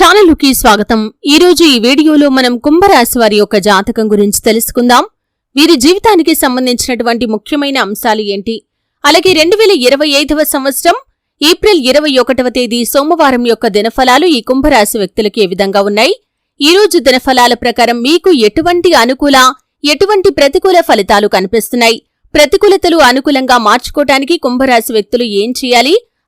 ఛానల్కి స్వాగతం. ఈ రోజు ఈ వీడియోలో మనం కుంభరాశి వారి యొక్క జాతకం గురించి తెలుసుకుందాం. వీరి జీవితానికి సంబంధించినటువంటి ముఖ్యమైన అంశాలు ఏంటి? అలాగే రెండు వేల ఇరవై ఐదవ సంవత్సరం ఏప్రిల్ ఇరవై ఒకటవ తేదీ సోమవారం యొక్క దినఫలాలు ఈ కుంభరాశి వ్యక్తులకు ఏ విధంగా ఉన్నాయి? ఈ రోజు దినఫలాల ప్రకారం మీకు ఎటువంటి అనుకూల ఎటువంటి ప్రతికూల ఫలితాలు కనిపిస్తున్నాయి? ప్రతికూలతలు అనుకూలంగా మార్చుకోవటానికి కుంభరాశి వ్యక్తులు ఏం చేయాలి?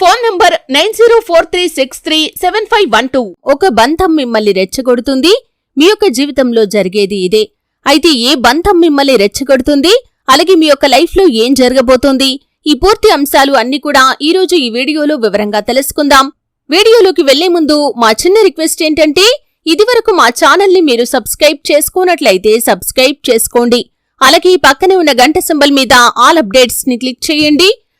Phone number nine zero four three six three seven five one two. ఒక బంధం మిమ్మల్ని రెచ్చగొడుతుంది. మీ యొక్క జీవితంలో జరిగేది ఇదే. అయితే ఏ బంధం మిమ్మల్ని రెచ్చగొడుతుంది? అలాగే మీ యొక్క లైఫ్లో ఏం జరగబోతోంది? ఈ పూర్తి అంశాలు అన్ని కూడా ఈ రోజు ఈ వీడియోలో వివరంగా తెలుసుకుందాం. వీడియోలోకి వెళ్ళే ముందు మా చిన్న రిక్వెస్ట్ ఏంటంటే ఇదివరకు మా ఛానల్ని మీరు సబ్స్క్రైబ్ చేసుకున్నట్లయితే సబ్స్క్రైబ్ చేసుకోండి. అలాగే ఈ పక్కనే ఉన్న గంట సింబల్ మీద ఆల్ అప్డేట్స్ని క్లిక్ చేయండి.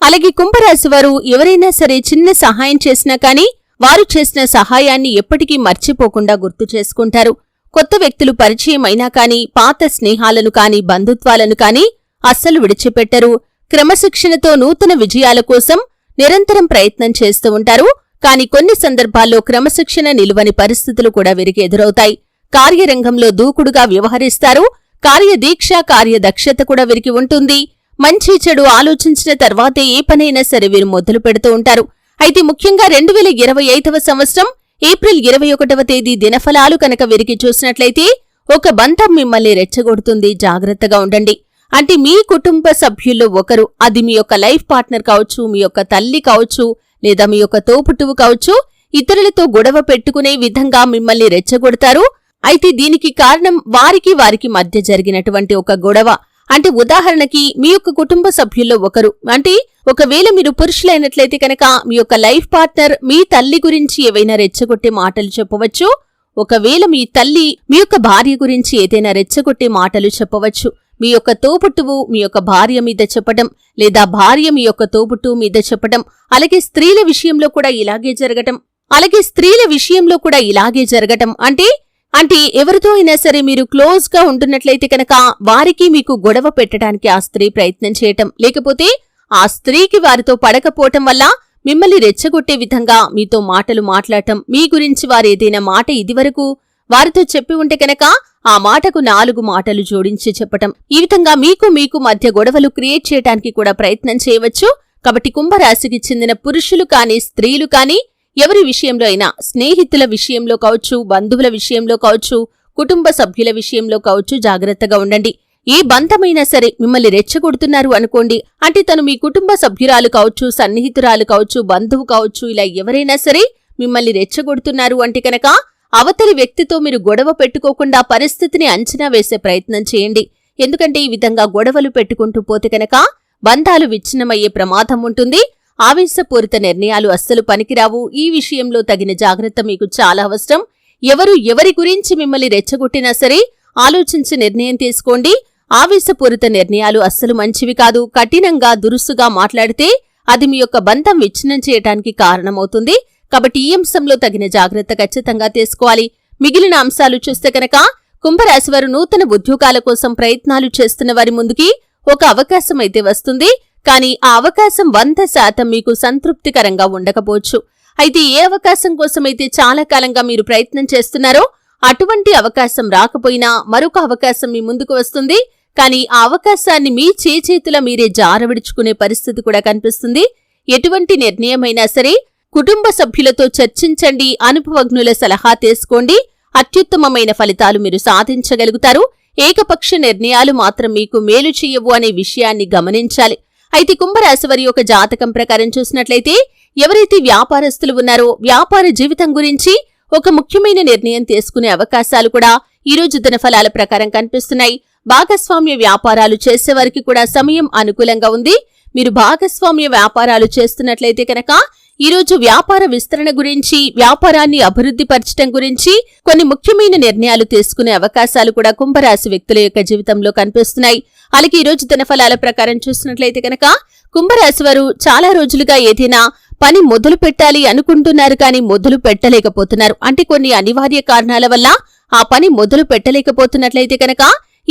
అలాగే కుంభరాశి వారు ఎవరైనా సరే చిన్న సహాయం చేసినా కానీ వారు చేసిన సహాయాన్ని ఎప్పటికీ మర్చిపోకుండా గుర్తు చేసుకుంటారు. కొత్త వ్యక్తులు పరిచయం అయినా కానీ పాత స్నేహాలను కానీ బంధుత్వాలను కానీ అస్సలు విడిచిపెట్టరు. క్రమశిక్షణతో నూతన విజయాల కోసం నిరంతరం ప్రయత్నం చేస్తూ ఉంటారు. కాని కొన్ని సందర్భాల్లో క్రమశిక్షణ నిలువని పరిస్థితులు కూడా వీరికి ఎదురవుతాయి. కార్యరంగంలో దూకుడుగా వ్యవహరిస్తారు. కార్యదీక్ష కార్యదక్షత కూడా వీరికి ఉంటుంది. మంచి చెడు ఆలోచించిన తర్వాతే ఏ పనైనా సరే వీరు మొదలు పెడుతూ ఉంటారు. అయితే ముఖ్యంగా రెండు వేల ఇరవై ఐదవ సంవత్సరం ఏప్రిల్ ఇరవై ఒకటవ తేదీ దినఫలాలు కనుక వీరికి చూసినట్లయితే ఒక బంధం మిమ్మల్ని రెచ్చగొడుతుంది. జాగ్రత్తగా ఉండండి. అంటే మీ కుటుంబ సభ్యుల్లో ఒకరు అది మీ యొక్క లైఫ్ పార్ట్నర్ కావచ్చు మీ యొక్క తల్లి కావచ్చు లేదా మీ యొక్క తోపుట్టువు కావచ్చు ఇతరులతో గొడవ పెట్టుకునే విధంగా మిమ్మల్ని రెచ్చగొడతారు. అయితే దీనికి కారణం వారికి వారికి మధ్య జరిగినటువంటి ఒక గొడవ. అంటే ఉదాహరణకి మీ యొక్క కుటుంబ సభ్యుల్లో ఒకరు. అంటే ఒకవేళ మీరు పురుషులైనట్లయితే కనుక మీ యొక్క లైఫ్ పార్ట్నర్ మీ తల్లి గురించి ఏవైనా రెచ్చగొట్టే మాటలు చెప్పవచ్చు. ఒకవేళ మీ తల్లి మీ యొక్క భార్య గురించి ఏదైనా రెచ్చగొట్టే మాటలు చెప్పవచ్చు. మీ యొక్క తోబుట్టువు మీ యొక్క భార్య మీద చెప్పటం లేదా భార్య మీ యొక్క తోబుట్టువు మీద చెప్పటం అలాగే స్త్రీల విషయంలో కూడా ఇలాగే జరగటం. అలాగే స్త్రీల విషయంలో కూడా ఇలాగే జరగటం. అంటే అంటే ఎవరితో అయినా సరే మీరు క్లోజ్గా ఉంటున్నట్లయితే కనుక వారికి మీకు గొడవ పెట్టడానికి ఆ స్త్రీ ప్రయత్నం చేయటం. లేకపోతే ఆ స్త్రీకి వారితో పడకపోవటం వల్ల మిమ్మల్ని రెచ్చగొట్టే విధంగా మీతో మాటలు మాట్లాడటం. మీ గురించి వారు ఏదైనా మాట ఇదివరకు వారితో చెప్పి ఉంటే కనుక ఆ మాటకు నాలుగు మాటలు జోడించి చెప్పటం. ఈ విధంగా మీకు మీకు మధ్య గొడవలు క్రియేట్ చేయడానికి కూడా ప్రయత్నం చేయవచ్చు. కాబట్టి కుంభరాశికి చెందిన పురుషులు కాని స్త్రీలు కానీ ఎవరి విషయంలో అయినా స్నేహితుల విషయంలో కావచ్చు బంధువుల విషయంలో కావచ్చు కుటుంబ సభ్యుల విషయంలో కావచ్చు జాగ్రత్తగా ఉండండి. ఏ బంధమైనా సరే మిమ్మల్ని రెచ్చగొడుతున్నారు అనుకోండి. అంటే తను మీ కుటుంబ సభ్యురాలు కావచ్చు సన్నిహితురాలు కావచ్చు బంధువు కావచ్చు ఇలా ఎవరైనా సరే మిమ్మల్ని రెచ్చగొడుతున్నారు అంటే కనుక అవతలి వ్యక్తితో మీరు గొడవ పెట్టుకోకుండా పరిస్థితిని అంచనా వేసే ప్రయత్నం చేయండి. ఎందుకంటే ఈ విధంగా గొడవలు పెట్టుకుంటూ పోతే కనుక బంధాలు విచ్ఛిన్నమయ్యే ప్రమాదం ఉంటుంది. ఆవేశపూరిత నిర్ణయాలు అస్సలు పనికిరావు. ఈ విషయంలో తగిన జాగ్రత్త మీకు చాలా అవసరం. ఎవరు ఎవరి గురించి మిమ్మల్ని రెచ్చగొట్టినా సరే ఆలోచించి నిర్ణయం తీసుకోండి. ఆవేశపూరిత నిర్ణయాలు అస్సలు మంచివి కాదు. కఠినంగా దురుసుగా మాట్లాడితే అది మీ యొక్క బంధం విచ్ఛిన్నం చేయటానికి కారణమవుతుంది. కాబట్టి ఈ అంశంలో తగిన జాగ్రత్త ఖచ్చితంగా తీసుకోవాలి. మిగిలిన అంశాలు చూస్తే కనుక కుంభరాశివారు నూతన ఉద్యోగాల కోసం ప్రయత్నాలు చేస్తున్న వారి ముందుకి ఒక అవకాశం అయితే వస్తుంది. కానీ ఆ అవకాశం వంద శాతం మీకు సంతృప్తికరంగా ఉండకపోవచ్చు. అయితే ఏ అవకాశం కోసమైతే చాలా కాలంగా మీరు ప్రయత్నం చేస్తున్నారో అటువంటి అవకాశం రాకపోయినా మరొక అవకాశం మీ ముందుకు వస్తుంది. కానీ ఆ అవకాశాన్ని మీ చేచేతుల మీరే జారవిడుచుకునే పరిస్థితి కూడా కనిపిస్తుంది. ఎటువంటి నిర్ణయమైనా సరే కుటుంబ సభ్యులతో చర్చించండి అనుభవజ్ఞుల సలహా తీసుకోండి. అత్యుత్తమమైన ఫలితాలు మీరు సాధించగలుగుతారు. ఏకపక్ష నిర్ణయాలు మాత్రం మీకు మేలు చేయవు అనే విషయాన్ని గమనించాలి. అయితే కుంభరాశి వారి యొక్క జాతకం ప్రకారం చూసినట్లయితే ఎవరైతే వ్యాపారస్తులు ఉన్నారో వ్యాపార జీవితం గురించి ఒక ముఖ్యమైన నిర్ణయం తీసుకునే అవకాశాలు కూడా ఈ రోజు దినఫలాల ప్రకారం కనిపిస్తున్నాయి. భాగస్వామ్య వ్యాపారాలు చేసేవారికి కూడా సమయం అనుకూలంగా ఉంది. మీరు భాగస్వామ్య వ్యాపారాలు చేస్తున్నట్లయితే కనుక ఈరోజు వ్యాపార విస్తరణ గురించి వ్యాపారాన్ని అభివృద్ధి పరచడం గురించి కొన్ని ముఖ్యమైన నిర్ణయాలు తీసుకునే అవకాశాలు కూడా కుంభరాశి వ్యక్తుల యొక్క జీవితంలో కనిపిస్తున్నాయి. అలాగే ఈ రోజు దినఫలాల ప్రకారం చూసినట్లయితే కనుక కుంభరాశి వారు చాలా రోజులుగా ఏదైనా పని మొదలు పెట్టాలి అనుకుంటున్నారు కానీ మొదలు పెట్టలేకపోతున్నారు. అంటే కొన్ని అనివార్య కారణాల వల్ల ఆ పని మొదలు పెట్టలేకపోతున్నట్లయితే కనుక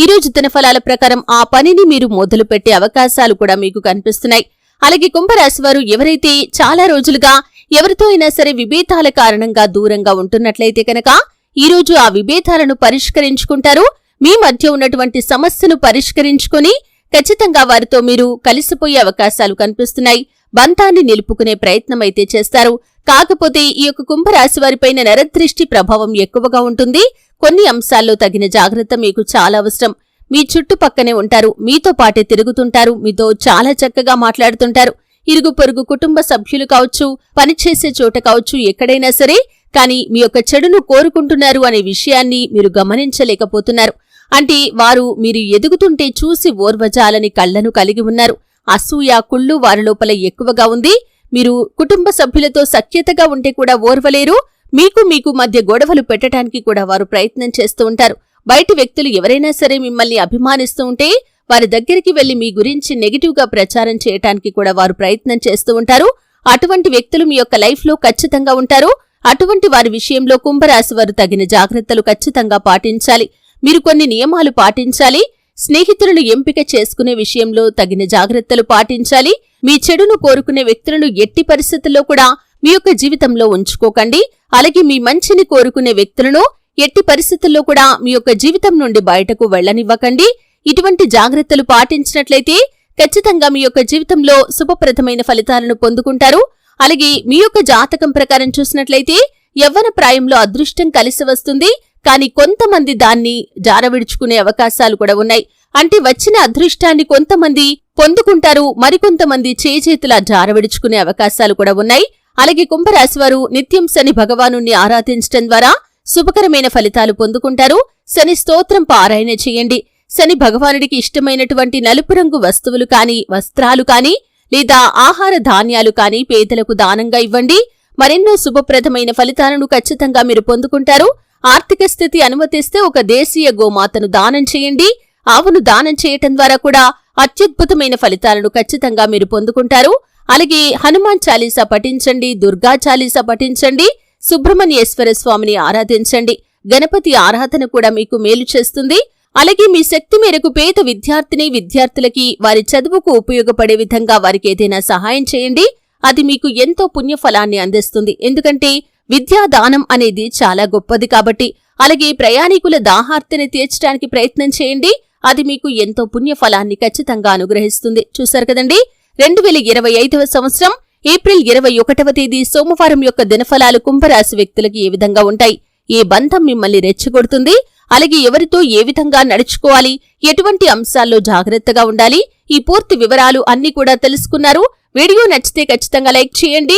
ఈ రోజు దినఫలాల ప్రకారం ఆ పనిని మీరు మొదలు పెట్టే అవకాశాలు కూడా మీకు కనిపిస్తున్నాయి. అలాగే కుంభరాశి వారు ఎవరైతే చాలా రోజులుగా ఎవరితో అయినా సరే విభేదాల కారణంగా దూరంగా ఉంటున్నట్లయితే కనుక ఈ రోజు ఆ విభేదాలను పరిష్కరించుకుంటారు. మీ మధ్య ఉన్నటువంటి సమస్యను పరిష్కరించుకొని ఖచ్చితంగా వారితో మీరు కలిసిపోయే అవకాశాలు కనిపిస్తున్నాయి. బంధాన్ని నిలుపుకునే ప్రయత్నం అయితే చేస్తారు. కాకపోతే ఈ యొక్క కుంభరాశి వారిపైన నరదృష్టి ప్రభావం ఎక్కువగా ఉంటుంది. కొన్ని అంశాల్లో తగిన జాగ్రత్త మీకు చాలా అవసరం. మీ చుట్టుపక్కనే ఉంటారు. మీతో పాటే తిరుగుతుంటారు. మీతో చాలా చక్కగా మాట్లాడుతుంటారు. ఇరుగు పొరుగు కుటుంబ సభ్యులు కావచ్చు పనిచేసే చోట కావచ్చు ఎక్కడైనా సరే కానీ మీ యొక్క చెడును కోరుకుంటున్నారు అనే విషయాన్ని మీరు గమనించలేకపోతున్నారు. అంటే వారు మీరు ఎదుగుతుంటే చూసి ఓర్వజాలని కళ్ళను కలిగి ఉన్నారు. అసూయ కుళ్ళు వారి లోపల ఎక్కువగా ఉంది. మీరు కుటుంబ సభ్యులతో సఖ్యతగా ఉంటే కూడా ఓర్వలేరు. మీకు మీకు మధ్య గొడవలు పెట్టడానికి కూడా వారు ప్రయత్నం చేస్తూ ఉంటారు. బయటి వ్యక్తులు ఎవరైనా సరే మిమ్మల్ని అభిమానిస్తూ ఉంటే వారి దగ్గరికి వెళ్ళి మీ గురించి నెగిటివ్గా ప్రచారం చేయటానికి కూడా వారు ప్రయత్నం చేస్తూ ఉంటారు. అటువంటి వ్యక్తులు మీ యొక్క లైఫ్లో ఖచ్చితంగా ఉంటారు. అటువంటి వారి విషయంలో కుంభరాశి వారు తగిన జాగ్రత్తలు ఖచ్చితంగా పాటించాలి. మీరు కొన్ని నియమాలు పాటించాలి స్నేహితులను ఎంపిక చేసుకునే విషయంలో తగిన జాగ్రత్తలు పాటించాలి మీ చెడును కోరుకునే వ్యక్తులను ఎట్టి పరిస్థితుల్లో కూడా మీ యొక్క జీవితంలో ఉంచుకోకండి అలాగే మీ మంచిని కోరుకునే వ్యక్తులను ఎట్టి పరిస్థితుల్లో కూడా మీ యొక్క జీవితం నుండి బయటకు వెళ్ళనివ్వకండి ఇటువంటి జాగ్రత్తలు పాటించినట్లయితే ఖచ్చితంగా మీ యొక్క జీవితంలో శుభప్రదమైన ఫలితాలను పొందుకుంటారు. అలాగే మీ యొక్క జాతకం ప్రకారం చూసినట్లయితే యవ్వన ప్రాయంలో అదృష్టం కలిసి వస్తుంది. కానీ కొంతమంది దాన్ని జారవిడుచుకునే అవకాశాలు కూడా ఉన్నాయి. అంటే వచ్చిన అదృష్టాన్ని కొంతమంది పొందుకుంటారు మరికొంతమంది చేజేతులా జారవిడుచుకునే అవకాశాలు కూడా ఉన్నాయి. అలాగే కుంభరాశివారు నిత్యం శని భగవాను ఆరాధించడం ద్వారా శుభకరమైన ఫలితాలు పొందుకుంటారు. శని స్తోత్రం పారాయణ చేయండి. శని భగవానుడికి ఇష్టమైనటువంటి నలుపు రంగు వస్తువులు కాని వస్త్రాలు కాని లేదా ఆహార ధాన్యాలు కాని పేదలకు దానంగా ఇవ్వండి. మరెన్నో శుభప్రదమైన ఫలితాలను ఖచ్చితంగా మీరు పొందుకుంటారు. ఆర్థిక స్థితి అనుమతిస్తే ఒక దేశీయ గోమాతను దానం చేయండి. ఆవును దానం చేయటం ద్వారా కూడా అత్యద్భుతమైన ఫలితాలను ఖచ్చితంగా మీరు పొందుకుంటారు. అలాగే హనుమాన్ చాలీసా పఠించండి దుర్గా చాలీసా పఠించండి సుబ్రహ్మణ్యేశ్వర స్వామిని ఆరాధించండి. గణపతి ఆరాధన కూడా మీకు మేలు చేస్తుంది. అలాగే మీ శక్తి మేరకు పేద విద్యార్థిని విద్యార్థులకి వారి చదువుకు ఉపయోగపడే విధంగా వారికి ఏదైనా సహాయం చేయండి. అది మీకు ఎంతో పుణ్యఫలాన్ని అందిస్తుంది. ఎందుకంటే విద్యాదానం అనేది చాలా గొప్పది కాబట్టి అలాగే ప్రయాణికుల దాహార్తిని తీర్చడానికి ప్రయత్నం చేయండి. అది మీకు ఎంతో పుణ్యఫలాన్ని ఖచ్చితంగా అనుగ్రహిస్తుంది. చూశారు కదండి? రెండు వేల ఇరవై ఐదవ సంవత్సరం ఏప్రిల్ ఇరవై ఒకటవ తేదీ సోమవారం యొక్క దినఫలాలు కుంభరాశి వ్యక్తులకు ఏ విధంగా ఉంటాయి? ఏ బంధం మిమ్మల్ని రెచ్చగొడుతుంది? అలాగే ఎవరితో ఏ విధంగా నడుచుకోవాలి? ఎటువంటి అంశాల్లో జాగ్రత్తగా ఉండాలి? ఈ పూర్తి వివరాలు అన్ని కూడా తెలుసుకున్నారు. వీడియో నచ్చితే ఖచ్చితంగా లైక్ చేయండి.